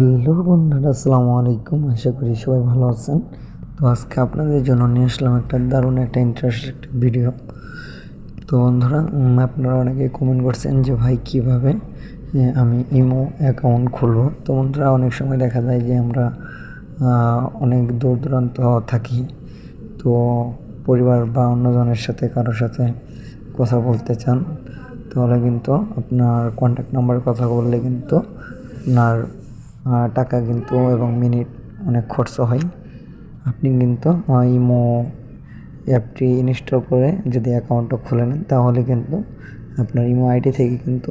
Hello বন্ধুরা, আসসালামু আলাইকুম। আশা করি সবাই ভালো আছেন। তো আজকে আপনাদের জন্য নিয়ে আসলাম একটা দারুণ একটা ইন্টারেস্ট একটা ভিডিও তো বন্ধুরা আপনারা অনেকে কমেন্ট করছেন যে, ভাই, কীভাবে আমি ইমো অ্যাকাউন্ট খুলবো? তো বন্ধুরা, অনেক সময় দেখা যায় যে, আমরা অনেক দূর দূরান্ত থাকি। তো পরিবার বা অন্যজনের সাথে, কারোর সাথে কথা বলতে চান, তাহলে কিন্তু আপনার কন্ট্যাক্ট নাম্বারে কথা বললে কিন্তু আপনার টাকা কিন্তু এবং মিনিট অনেক খরচ হয়। আপনি কিন্তু ইমো অ্যাপটি ইনস্টল করে যদি অ্যাকাউন্টটা খুলে নেন, তাহলে কিন্তু আপনার ইমো আইডি থেকে কিন্তু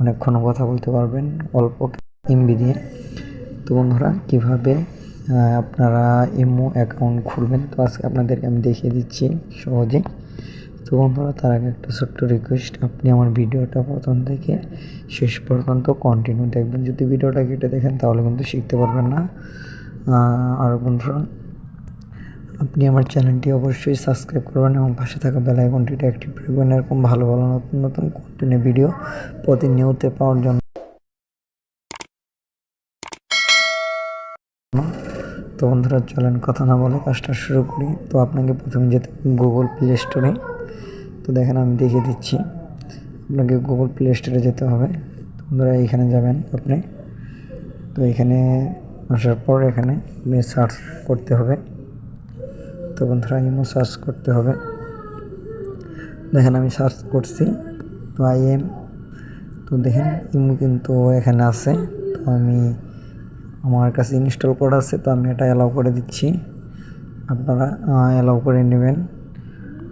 অনেকক্ষণ কথা বলতে পারবেন, অল্প এমবি দিয়ে। তো বন্ধুরা, কীভাবে আপনারা ইমো অ্যাকাউন্ট খুলবেন? তো আজকে আপনাদেরকে আমি দেখিয়ে দিচ্ছি সহজে তো বন্ধুরা, তার আগে একটা ছোট্ট রিকোয়েস্ট আপনি আমার ভিডিওটা প্রথম থেকে শেষ পর্যন্ত কন্টিনিউ দেখবেন। যদি ভিডিওটা কেটে দেখেন, তাহলে কিন্তু শিখতে পারবেন না। আর বন্ধুরা, আপনি আমার চ্যানেলটি অবশ্যই সাবস্ক্রাইব করবেন এবং পাশে থাকা বেল আইকনটিটা অ্যাক্টিভ রাখবেন। এরকম ভালো ভালো নতুন নতুন কন্টিনিউ ভিডিও প্রতিনিয়ত পাওয়ার জন্য। তো বন্ধুরা, চলেন কথা না বলে কাজটা শুরু করি। তো আপনাকে প্রথমে যেতে গুগল প্লে স্টোরে তো দেখেন আমি দেখিয়ে দিচ্ছি। আপনাকে গুগল প্লে স্টোরে যেতে হবে। তো বন্ধুরা, এইখানে যাবেন আপনি। তো এখানে আসার পর এখানে আপনি সার্চ করতে হবে। তো বন্ধুরা ইমো সার্চ করতে হবে। দেখেন আমি সার্চ করছি। তো আই এম তো দেখেন ইমো কিন্তু এখানে আছে। তো আমি আমার কাছে ইনস্টল করা আছে, তো আমি এটা অ্যালাউ করে দিচ্ছি। আপনারা অ্যালাউ করে নেবেন।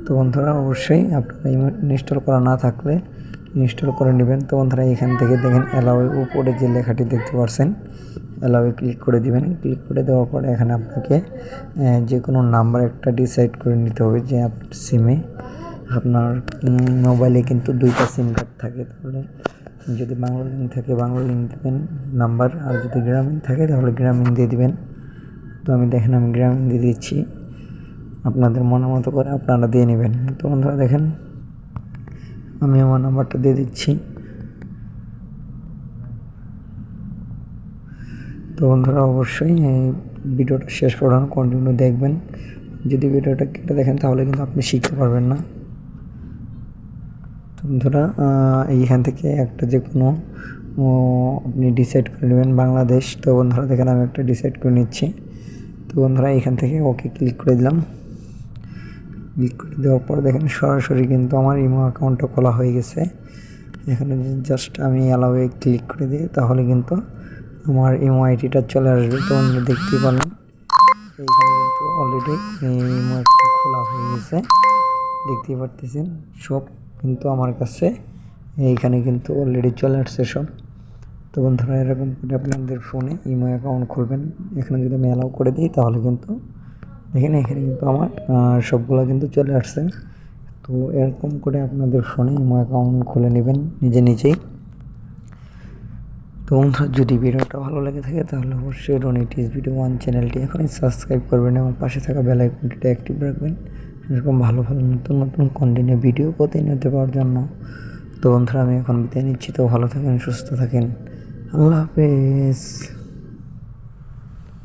তো বন্ধুরা, অবশ্যই আপনারা ইনস্টল করা না থাকলে ইনস্টল করে নেবেন। তো বন্ধুরা, এখান থেকে দেখেন অ্যালাউয়ের উপরে যে লেখাটি দেখতে পাচ্ছেন অ্যালাউয়ে ক্লিক করে দিবেন। ক্লিক করে দেওয়ার পরে এখানে আপনাকে যে কোনো নাম্বার একটা ডিসাইড করে নিতে হবে যে আপনার সিমে আপনার মোবাইলে কিন্তু দুইটা সিম কার্ড থাকে। তাহলে যদি বাংলা লিঙ্ক থাকে, বাংলা লিঙ্ক দেবেন নাম্বার আর যদি গ্রামীণ থাকে, তাহলে গ্রামীণ দিয়ে দিবেন। তো আমি দেখেন, আমি গ্রামীণ দিয়ে দিচ্ছি। আপনাদের মনের মতো করে আপনারা দিয়ে নেবেন। তো বন্ধুরা দেখেন, আমি আমার নাম্বারটা দিয়ে দিচ্ছি। তো বন্ধুরা অবশ্যই এই ভিডিওটা শেষ পর্যন্ত কন্টিনিউ দেখবেন। যদি ভিডিওটা কেটে দেখেন, তাহলে কিন্তু আপনি শিখতে পারবেন না। তো বন্ধুরা এইখান থেকে একটা যে কোনো আপনি ডিসাইড করে নেবেন বাংলাদেশ। তো বন্ধুরা দেখেন, আমি একটা ডিসাইড করে নিচ্ছি। তো বন্ধুরা এখান থেকে ওকে ক্লিক করে দিলাম। ক্লিক করে দেওয়ার পর দেখেন সরাসরি কিন্তু আমার ইমো অ্যাকাউন্টটা খোলা হয়ে গেছে। এখানে জাস্ট আমি অ্যালাউয়ে ক্লিক করে দিই, তাহলে কিন্তু আমার ইমো আইডিটা চলে আসবে। তো আমরা দেখতেই পারলাম এইখানে কিন্তু অলরেডি ইমো খোলা হয়ে গেছে। দেখতেই পারতেছেন, সব কিন্তু আমার কাছে এইখানে কিন্তু অলরেডি চলে আসছে সব। তো বন্ধুরা, এরকম করে আপনাদের ফোনে ইমো অ্যাকাউন্ট খুলবেন। এখানে যদি আমি অ্যালাউ করে দিই, তাহলে কিন্তু দেখেন, এখানে কিন্তু আমার সবগুলো কিন্তু চলে আসছে। তো এরকম করে আপনাদের ফোনে ইমো অ্যাকাউন্ট খুলে নেবেন, নিজে নিজেই। তো বন্ধুরা, যদি ভিডিওটা ভালো লেগে থাকে, তাহলে অবশ্যই রনিটিস ভিডিও ওয়ান চ্যানেলটি এখনই সাবস্ক্রাইব করবেন এবং পাশে থাকা বেল আইকনটিটা অ্যাক্টিভ রাখবেন। এরকম ভালো ভালো, নতুন নতুন কন্টেন্টের ভিডিও প্রতিনিয়ত পাওয়ার জন্য। তো বন্ধুরা, আমি এখন বিদায় নিচ্ছি। তো ভালো থাকেন, সুস্থ থাকেন। আল্লাহ হাফেজ।